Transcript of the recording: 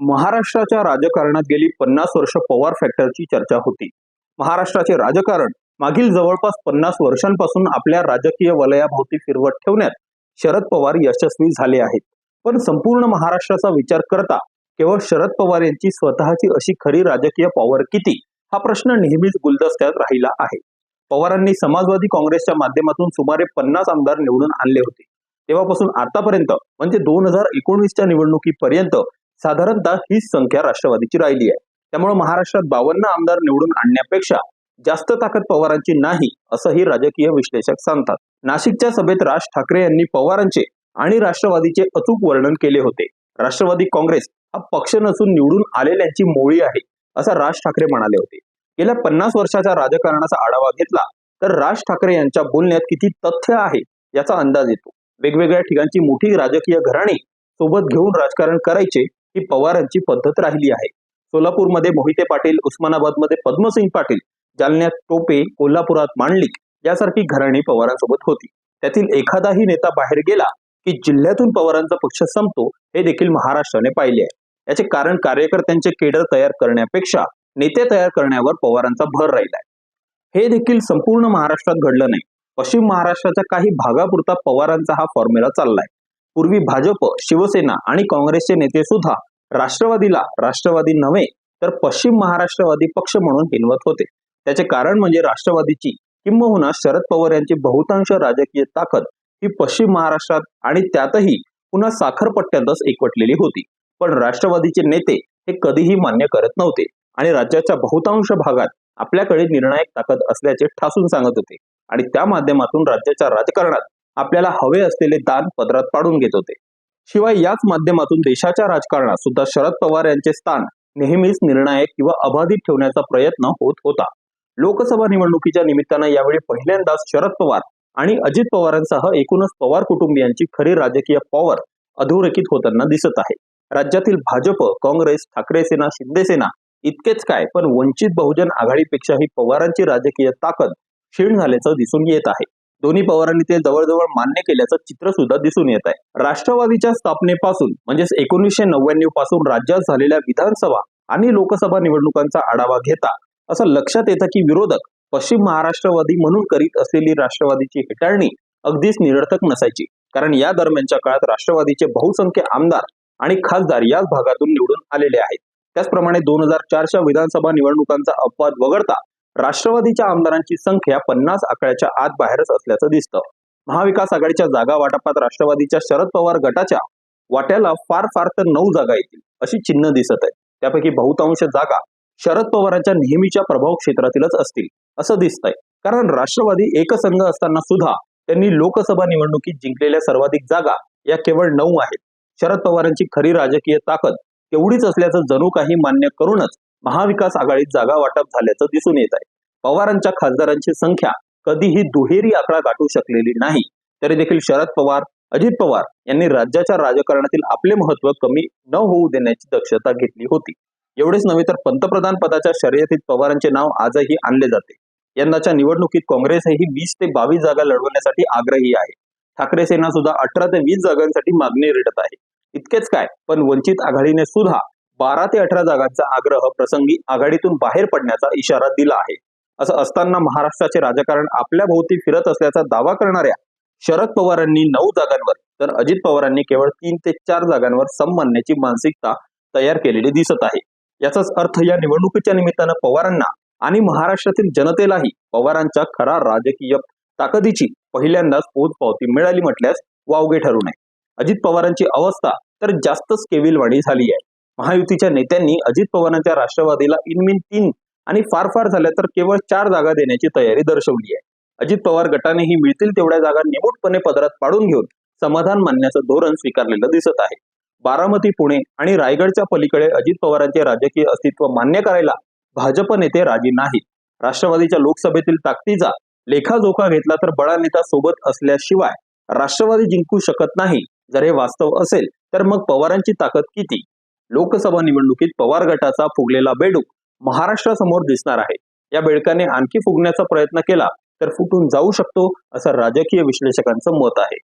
महाराष्ट्राच्या राजकारणात गेली पन्नास वर्ष पवार फॅक्टरची चर्चा होती. महाराष्ट्राचे राजकारण मागील जवळपास पन्नास वर्षांपासून आपल्या राजकीय वलयाभोवती फिरवत ठेवण्यात शरद पवार यशस्वी झाले आहेत. पण संपूर्ण महाराष्ट्राचा विचार करता केवळ शरद पवार यांची स्वतःची अशी खरी राजकीय पॉवर किती? हा प्रश्न नेहमीच गुलदस्त्यात राहिला आहे. पवारांनी समाजवादी काँग्रेसच्या माध्यमातून सुमारे पन्नास आमदार निवडून आणले होते. तेव्हापासून आतापर्यंत म्हणजे दोन हजार एकोणवीसच्या निवडणुकीपर्यंत साधारणतः हीच संख्या राष्ट्रवादीची राहिली आहे. त्यामुळे महाराष्ट्रात बावन्न आमदार निवडून आणण्यापेक्षा जास्त ताकद पवारांची नाही असंही राजकीय विश्लेषक सांगतात. नाशिकच्या सभेत राज ठाकरे यांनी पवारांचे आणि राष्ट्रवादीचे अचूक वर्णन केले होते. राष्ट्रवादी काँग्रेस हा पक्ष नसून निवडून आलेल्यांची मोळी आहे असं राज ठाकरे म्हणाले होते. गेल्या पन्नास वर्षाच्या राजकारणाचा आढावा घेतला तर राज ठाकरे यांच्या बोलण्यात किती तथ्य आहे याचा अंदाज येतो. वेगवेगळ्या ठिकाणची मोठी राजकीय घराणी सोबत घेऊन राजकारण करायचे ही पवारांची पद्धत राहिली आहे. सोलापूरमध्ये मोहिते पाटील उस्मानाबादमध्ये पद्मसिंग पाटील जालन्यात टोपे कोल्हापुरात मांडलिक यासारखी घराणी पवारांसोबत होती. त्यातील एखादाही नेता बाहेर गेला की जिल्ह्यातून पवारांचा पक्ष संपतो हे देखील महाराष्ट्राने पाहिले आहे. याचे कारण कार्यकर्त्यांचे केडर तयार करण्यापेक्षा नेते तयार करण्यावर पवारांचा भर राहिलाय. हे देखील संपूर्ण महाराष्ट्रात घडलं नाही. पश्चिम महाराष्ट्राच्या काही भागापुरता पवारांचा हा फॉर्म्युला चाललाय. पूर्वी भाजप शिवसेना आणि काँग्रेसचे नेते सुद्धा राष्ट्रवादीला राष्ट्रवादी नव्हे तर पश्चिम महाराष्ट्रवादी पक्ष म्हणून हिनवत होते. त्याचे कारण म्हणजे राष्ट्रवादीची किंबहुना शरद पवार यांची बहुतांश राजकीय ताकद ही पश्चिम महाराष्ट्रात आणि त्यातही पुन्हा साखरपट्ट्यातच एकवटलेली होती. पण राष्ट्रवादीचे नेते हे कधीही मान्य करत नव्हते आणि राज्याच्या बहुतांश भागात आपल्याकडे निर्णायक ताकद असल्याचे ठासून सांगत होते. आणि त्या माध्यमातून राज्याच्या राजकारणात आपल्याला हवे असलेले दान पदरात पाडून घेत होते. शिवाय याच माध्यमातून देशाच्या राजकारणात सुद्धा शरद पवार यांचे स्थान नेहमीच निर्णायक किंवा अबाधित ठेवण्याचा प्रयत्न होत होता. लोकसभा निवडणुकीच्या निमित्तानं यावेळी पहिल्यांदाच शरद पवार आणि अजित पवारांसह एकूणच पवार कुटुंबियांची खरी राजकीय पॉवर अधोरेखित होताना दिसत आहे. राज्यातील भाजप काँग्रेस ठाकरे सेना शिंदेसेना इतकेच काय पण वंचित बहुजन आघाडीपेक्षाही पवारांची राजकीय ताकद क्षीण झाल्याचं दिसून येत आहे. दोन्ही पवारांनी ते जवळजवळ मान्य केल्याचं चित्र सुद्धा दिसून येत आहे. राष्ट्रवादीच्या स्थापनेपासून म्हणजेच एकोणीसशे नव्याण्णवपासून राज्यात झालेल्या विधानसभा आणि लोकसभा निवडणुकांचा आढावा घेता असं लक्षात येतं की विरोधक पश्चिम महाराष्ट्रवादी म्हणून करीत असलेली राष्ट्रवादीची हेटाळणी अगदीच निरर्थक नसायची. कारण या दरम्यानच्या काळात राष्ट्रवादीचे बहुसंख्य आमदार आणि खासदार याच भागातून निवडून आलेले आहेत. त्याचप्रमाणे दोन हजार चारच्या विधानसभा निवडणुकांचा अपवाद वगळता राष्ट्रवादीच्या आमदारांची संख्या पन्नास आकड्याच्या आत बाहेरच असल्याचं दिसतं. महाविकास आघाडीच्या जागा वाटपात राष्ट्रवादीच्या शरद पवार गटाच्या वाट्याला फार फार तर नऊ जागा येतील अशी चिन्ह दिसत आहे त्यापैकी बहुतांश जागा शरद पवारांच्या नेहमीच्या प्रभाव क्षेत्रातीलच असतील असं दिसतंय. कारण राष्ट्रवादी एकसंघ असताना सुद्धा त्यांनी लोकसभा निवडणुकीत जिंकलेल्या सर्वाधिक जागा या केवळ नऊ आहेत. शरद पवारांची खरी राजकीय ताकद तेवढीच असल्याचं जणू काही मान्य करूनच महाविकास आघाडीत जागा वाटप झाल्याचं दिसून येत आहे. पवारांच्या खासदारांची संख्या कधीही दुहेरी आकडा गाठू शकलेली नाही. तरी देखील शरद पवार अजित पवार यांनी राज्याच्या राजकारणातील आपले महत्त्व कमी न होऊ देण्याची दक्षता घेतली होती. एवढेच नव्हे तर पंतप्रधान पदाच्या शर्यतीत पवारांचे नाव आजही आणले जाते. यंदाच्या निवडणुकीत काँग्रेसही वीस ते बावीस जागा लढवण्यासाठी आग्रही आहे. ठाकरे सेना सुद्धा अठरा ते वीस जागांसाठी मागणी रेटत आहे. इतकेच काय पण वंचित आघाडीने सुद्धा बारा ते अठरा जागांचा आग्रह प्रसंगी आघाडीतून बाहेर पडण्याचा इशारा दिला आहे. असं असताना महाराष्ट्राचे राजकारण आपल्या भोवती फिरत असल्याचा दावा करणाऱ्या शरद पवारांनी नऊ जागांवर तर अजित पवारांनी केवळ तीन ते चार जागांवर सम मानण्याची मानसिकता तयार केलेली दिसत आहे. याचाच अर्थ या निवडणुकीच्या निमित्तानं पवारांना आणि महाराष्ट्रातील जनतेलाही पवारांच्या खरा राजकीय ताकदीची पहिल्यांदाच पोचपावती मिळाली म्हटल्यास वावगे ठरू नये. अजित पवारांची अवस्था तर जास्तच केविलवाणी झाली आहे. महायुतीच्या नेत्यांनी अजित पवारांच्या राष्ट्रवादीला इनमिन तीन आणि फार फार झाल्या तर केवळ चार जागा देण्याची तयारी दर्शवली आहे. अजित पवार गटाने ही मिळतील तेवढ्या जागा निमूटपणे पदरात पाडून घेऊन समाधान मानण्याचं धोरण स्वीकारलेलं दिसत आहे. बारामती पुणे आणि रायगडच्या पलीकडे अजित पवारांचे राजकीय अस्तित्व मान्य करायला भाजप नेते राजी नाहीत. राष्ट्रवादीच्या लोकसभेतील ताकदीचा लेखाजोखा घेतला तर बळा नेता सोबत असल्याशिवाय राष्ट्रवादी जिंकू शकत नाही. जर हे वास्तव असेल तर मग पवारांची ताकद किती? लोकसभा निवडणुकीत पवार गटाचा फुगलेला बेडूक महाराष्ट्रासमोर दिसणार आहे. या बेडकाने आणखी फुगण्याचा प्रयत्न केला तर फुटून जाऊ शकतो असं राजकीय विश्लेषकांचं मत आहे.